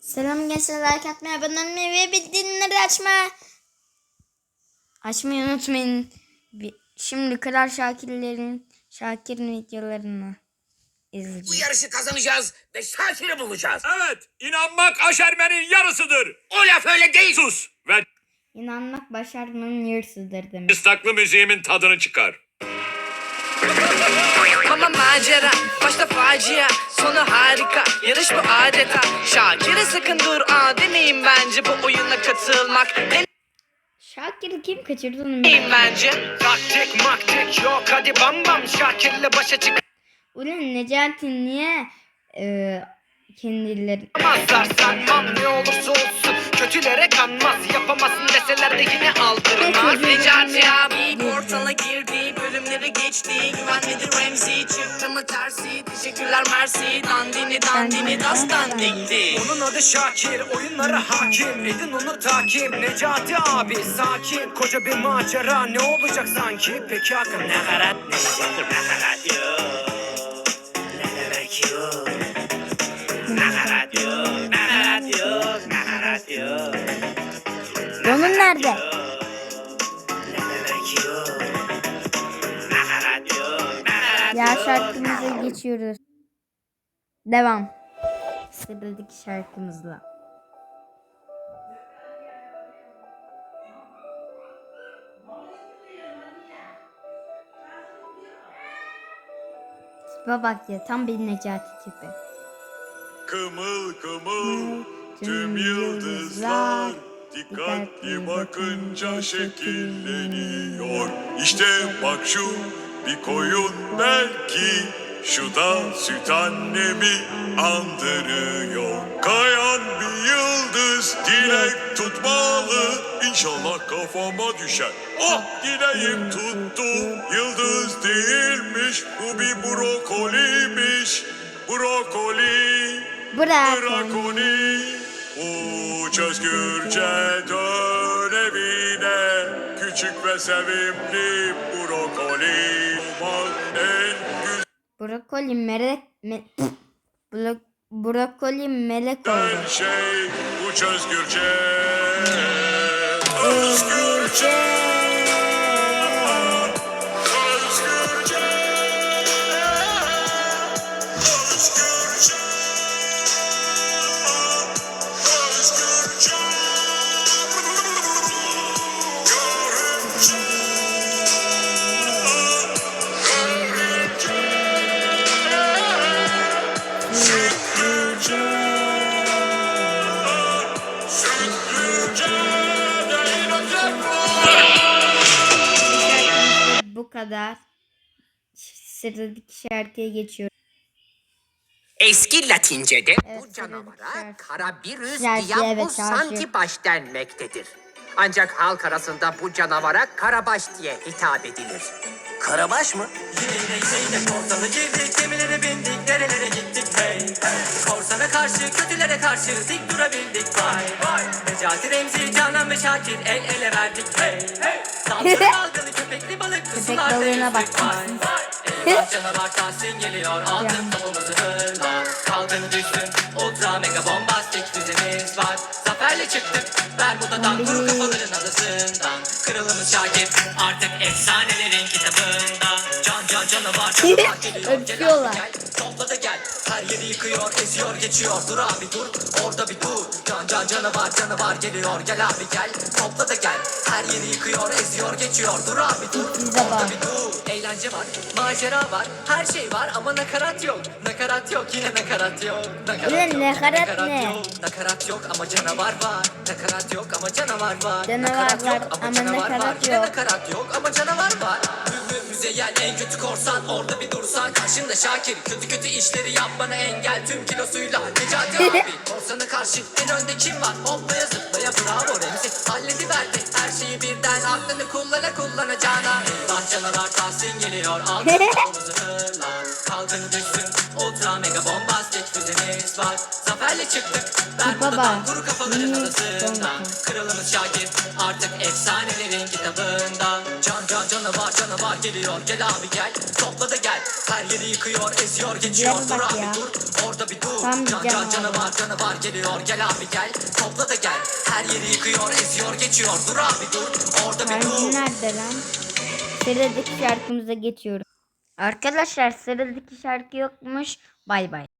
Selam gençler like atmayı, abone olmayı ve bildirimleri açma. Açmayı unutmayın. Şimdi Kral Şakirlerin Şakir'in videolarını Bu izleyeceğiz. yarışı kazanacağız ve Şakir'i bulacağız. Evet, inanmak aşermenin yarısıdır. O laf öyle değil. Sus ve İnanmak başarmanın yarısıdır demek. ıstaklı müziğimin tadını çıkar. Macera, başta facia, sonu harika, yarış bu adeta. Şakir'e sakın dur, aa deneyin bence bu oyuna katılmak. Şakir'i kim kaçırdı onu bence. Taktik maktik yok hadi bam bam Şakir'le başa Ulan Necati niye e, kendileri çıkamazlar sanmam ne olursa olsun Kötülere kanmaz yapamazsın deseler de yine aldırmaz Necati abi portala girdi, bölümleri geçti. Güvenmedi Remzi, çıktı mı tersi. Teşekkürler Mersi, dandini dandini dastan dikti. Onun adı Şakir oyunlara hakim Edin onu takip Necati abi sakin Koca bir macera ne olacak sanki Peki Hakan ne harat ne Nakarat yok Nakarat yok Onun nerede? Ya şarkımıza geçiyoruz. Devam. Sıradaki şarkımızla. Tipe bak ya tam bir Necati tipi. Kımıl kımıl tüm yıldızlar dikkatli bakınca şekilleniyor. İşte bak şu bir koyun belki şu da süt annemi andırıyor. Kayan bir yıldız dilek tutmalı İnşallah kafama düşer. Oh dileğim tuttu yıldız değilmiş bu bir brokoliymiş. Brokoli. Bırak onu. Uç özgürce dön evine. Küçük ve sevimli brokoli. Olmak en Brokoli melek me, Bro, brokoli melek oldu. güzel şey Uç Özgürce. Özgürce bu kadar. Sıradaki şarkıya geçiyorum. Eski Latince'de Evet, bu canavara. Karabirüs Şarkı, diabus santibaş denmektedir. Ancak halk arasında bu canavara karabaş diye hitap edilir. Karabaş mı? Korsanı girdik, gemilere bindik, nerelere gittik hey hey. Korsana karşı, kötülere karşı dik durabildik vay vay. Necati Remzi, Canan ve Şakir el ele verdik hey hey. Dalgalı dalgalı Köpek balığına yüzdük bak. vay vay. Eyvah canavar Tahsin geliyor, altın topumuzu hırla. Kalkın düşsün, ultra mega bombastik füzemiz var. Zaferle çıktık, Bermuda'dan kuru kafaların adasından. Kralımız Şakir, artık efsanelerin kitabında. Can can canavar canavar geliyor, gel Öpüyorlar. Topla da gel. Her yeri yıkıyor, eziyor, geçiyor. Dur abi dur, orada bir dur. Can can canavar canavar geliyor. Gel abi gel. Topla da gel. Her yeri yıkıyor, eziyor, geçiyor. Dur abi dur, orada bir dur. Eğlence var, macera var, her şey var ama nakarat yok. Nakarat yok, yine nakarat yok. Nakarat Ulan yok, nakarat ne? yok. Nakarat yok ama canavar var. Nakarat yok ama canavar var. Canavar var ama nakarat Yine yok. nakarat yok ama canavar var. Mühür müzeyyen en kötü korsan. Orada bir dursan karşında Şakir. Kötü kötü işleri yapmana engel. Tüm kilosuyla Necati abi. Korsanı karşı en önde kim var? Hoplaya zıplaya bravo Remzi. Hallediverdi her şeyi birden. Aklını kullana kullanacağına Eyvah canavar Tahsin geliyor al kafamızı hırla kalkın düşsün ultra mega bombastik füzemiz var Hayali çıktık. Baba, kuru kafaların olmasın? Kralımız Şakir artık efsanelerin kitabında Can can canavar canavar geliyor. Gel abi gel topla da gel. Her yeri yıkıyor eziyor geçiyor. Dur abi dur. Orada bir dur. Tam Can can canavar. canavar geliyor. Gel abi gel topla da gel. Her yeri yıkıyor eziyor geçiyor. Dur abi dur. Orada bir dur. nerede lan? Sıradaki şarkımıza geçiyorum. Arkadaşlar sıradaki şarkı yokmuş. Bay bay.